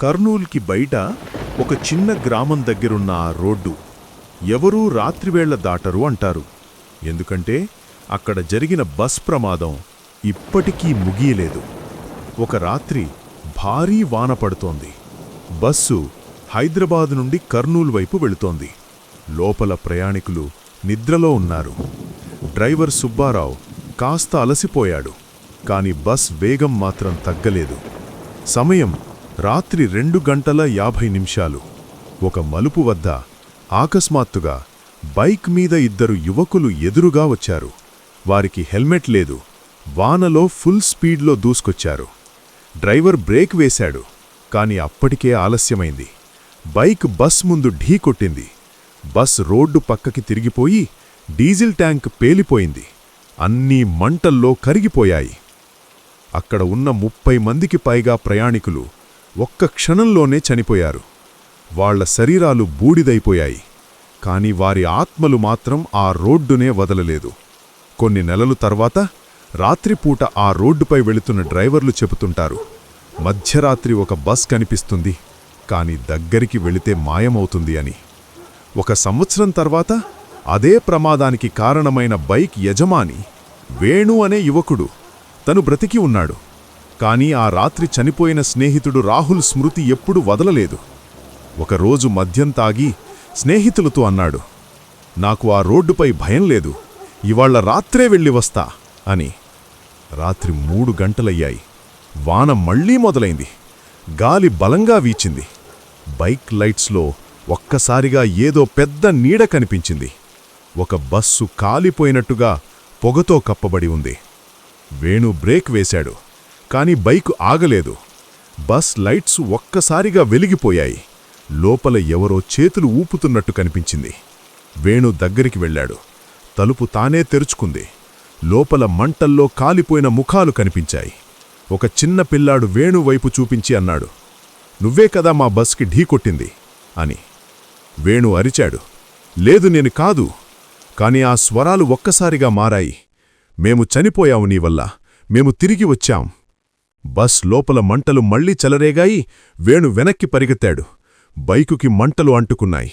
కర్నూల్కి బయట ఒక చిన్న గ్రామం దగ్గరున్న ఆ రోడ్డు ఎవరూ రాత్రివేళ దాటరు అంటారు. ఎందుకంటే అక్కడ జరిగిన బస్ ప్రమాదం ఇప్పటికీ ముగియలేదు. ఒక రాత్రి భారీ వాన పడుతోంది. బస్సు హైదరాబాదు నుండి కర్నూలు వైపు వెళుతోంది. లోపల ప్రయాణికులు నిద్రలో ఉన్నారు. డ్రైవర్ సుబ్బారావు కాస్త అలసిపోయాడు. కాని బస్ వేగం మాత్రం తగ్గలేదు. సమయం రాత్రి రెండు గంటల యాభై నిమిషాలు. ఒక మలుపు వద్ద ఆకస్మాత్తుగా బైక్ మీద ఇద్దరు యువకులు ఎదురుగా వచ్చారు. వారికి హెల్మెట్ లేదు. వానలో ఫుల్ స్పీడ్లో దూసుకొచ్చారు. డ్రైవర్ బ్రేక్ వేశాడు. కాని అప్పటికే ఆలస్యమైంది. బైక్ బస్ ముందు ఢీ కొట్టింది. బస్ రోడ్డు పక్కకి తిరిగిపోయి డీజిల్ ట్యాంక్ పేలిపోయింది. అన్నీ మంటల్లో కరిగిపోయాయి. అక్కడ ఉన్న ముప్పై మందికి పైగా ప్రయాణికులు ఒక్క క్షణంలోనే చనిపోయారు. వాళ్ళ శరీరాలు బూడిదైపోయాయి. కాని వారి ఆత్మలు మాత్రం ఆ రోడ్డునే వదలలేదు. కొన్ని నెలలు తర్వాత రాత్రిపూట ఆ రోడ్డుపై వెళుతున్న డ్రైవర్లు చెబుతుంటారు మధ్యరాత్రి ఒక బస్ కనిపిస్తుంది కాని దగ్గరికి వెళితే మాయమవుతుంది అని. ఒక సంవత్సరం తర్వాత అదే ప్రమాదానికి కారణమైన బైక్ యజమాని వేణు అనే యువకుడు తను బ్రతికి ఉన్నాడు. కానీ ఆ రాత్రి చనిపోయిన స్నేహితుడు రాహుల్ స్మృతి ఎప్పుడూ వదలలేదు. ఒకరోజు మద్యం తాగి స్నేహితులతో అన్నాడు నాకు ఆ రోడ్డుపై భయం లేదు. ఇవాళ్ళ రాత్రే వెళ్ళి వస్తా అని. రాత్రి మూడు గంటలయ్యాయి. వాన మళ్ళీ మొదలైంది. గాలి బలంగా వీచింది. బైక్ లైట్స్లో ఒక్కసారిగా ఏదో పెద్ద నీడ కనిపించింది. ఒక బస్సు కాలిపోయినట్టుగా పొగతో కప్పబడి ఉంది. వేణు బ్రేక్ వేశాడు. కానీ బైకు ఆగలేదు. బస్ లైట్స్ ఒక్కసారిగా వెలిగిపోయాయి. లోపల ఎవరో చేతులు ఊపుతున్నట్టు కనిపించింది. వేణు దగ్గరికి వెళ్ళాడు. తలుపు తానే తెరుచుకుంది. లోపల మంటల్లో కాలిపోయిన ముఖాలు కనిపించాయి. ఒక చిన్న పిల్లాడు వేణు వైపు చూపించి అన్నాడు నువ్వే కదా మా బస్కి ఢీకొట్టింది అని. వేణు అరిచాడు లేదు నేను కాదు. కాని ఆ స్వరాలు ఒక్కసారిగా మారాయి. మేము చనిపోయావు నీ వల్ల. మేము తిరిగి వచ్చాం. బస్ లోపల మంటలు మళ్ళీ చెలరేగాయి వేణు వెనక్కి పరిగెత్తాడు. బైకుకి మంటలు అంటుకున్నాయి.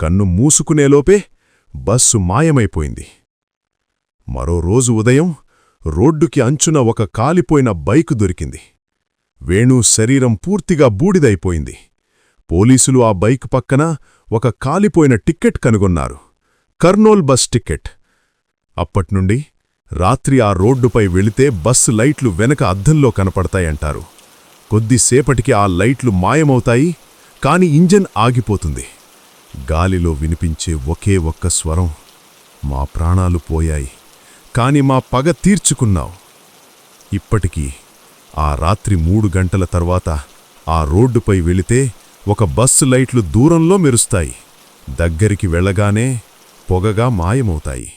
కన్ను మూసుకునేలోపే బస్సు మాయమైపోయింది. మరో రోజు ఉదయం రోడ్డుకి అంచున ఒక కాలిపోయిన బైకు దొరికింది. వేణు శరీరం పూర్తిగా బూడిదైపోయింది. పోలీసులు ఆ బైక్ పక్కన ఒక కాలిపోయిన టిక్కెట్ కనుగొన్నారు. Kurnool bus ticket. అప్పట్నుండి రాత్రి ఆ రోడ్డుపై వెళితే బస్సు లైట్లు వెనక అద్దంలో కనపడతాయంటారు. కొద్దిసేపటికి ఆ లైట్లు మాయమవుతాయి కాని ఇంజన్ ఆగిపోతుంది. గాలిలో వినిపించే ఒకే ఒక్క స్వరం మా ప్రాణాలు పోయాయి కాని మా పగ తీర్చుకున్నావు. ఇప్పటికీ ఆ రాత్రి మూడు గంటల తర్వాత ఆ రోడ్డుపై వెళితే ఒక బస్సు లైట్లు దూరంలో మెరుస్తాయి. దగ్గరికి వెళ్ళగానే పొగగా మాయమవుతాయి.